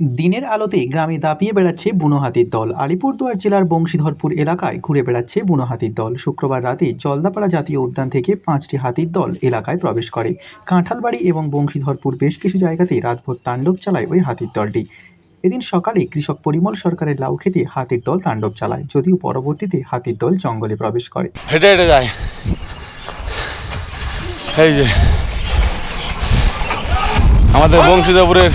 দিনের আলোতে গ্রামে দাপিয়ে বেড়াচ্ছে বুনো হাতির দল। আলিপুরদুয়ার জেলার বংশীধরপুর এলাকায় ঘুরে বেড়াচ্ছে বুনো হাতির দল। শুক্রবার রাতে জলদাপাড়া জাতীয় উদ্যান থেকে পাঁচটি হাতির দল এলাকায় প্রবেশ করে। কাঁঠালবাড়ি এবং বংশীধরপুর বেশ কিছু জায়গাতে রাতভর তাণ্ডব চালায় ওই হাতির দলটি। এদিন সকালে কৃষক পরিমল সরকারের লাউ খেতে হাতির দল তাণ্ডব চালায়, যদিও পরবর্তীতে হাতির দল জঙ্গলে প্রবেশ করে। আমাদের বংশীধরপুরের!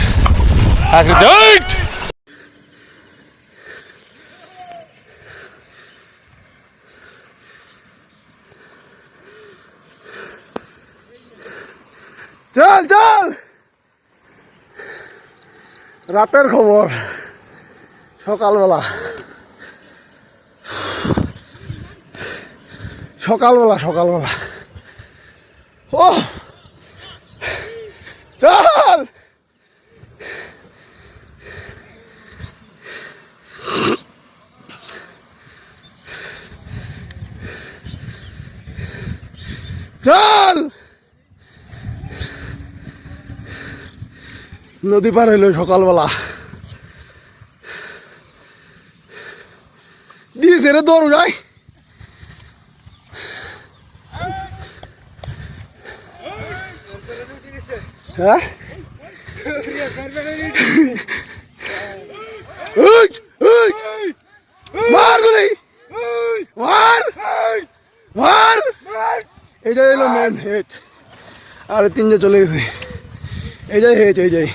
চল চল! রাতের খবর। সকালবেলা। সকালবেলা সকালবেলা। ও চল চল। নদী পার হইল সকালবেলা। দিয়েছে রে দৌড় যাই হ্যাঁ? মার এইটা হলো মেন হেট আর তিনজন চলে গেছে। এই যাই হেড এই যাই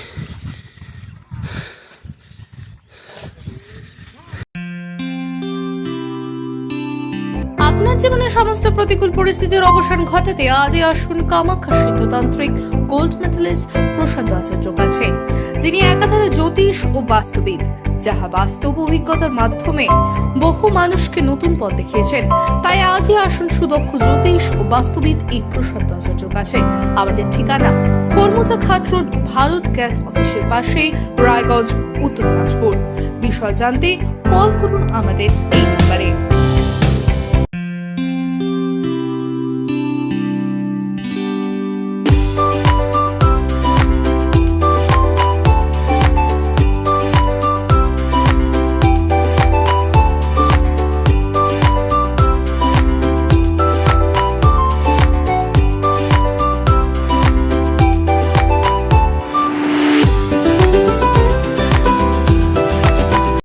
আপনার জীবনের সমস্ত প্রতিকূল পরিস্থিতির অবসান ঘটাতে আজই আসুন কামাখ্যা সিদ্ধতান্ত্রিক গোল্ড মেডেলিস্ট প্রশান্ত আচার্য কাছে, যিনি একাধারে জ্যোতিষ ও বাস্তুবিদ, যাহা বাস্তব অভিজ্ঞতার মাধ্যমে বহু মানুষকে নতুন পথ দেখিয়েছেন। তাই আজই আসুন সুদক্ষ জ্যোতিষ ও বাস্তুবিদ এই প্রশান্ত আচার্য কাছে। আমাদের ঠিকানা কর্মজা ঘাট রোড, ভারত গ্যাস অফিসের পাশে রায়গঞ্জ, উত্তর দিনাজপুর। বিষয় জানতে কল করুন আমাদের এই নাম্বারে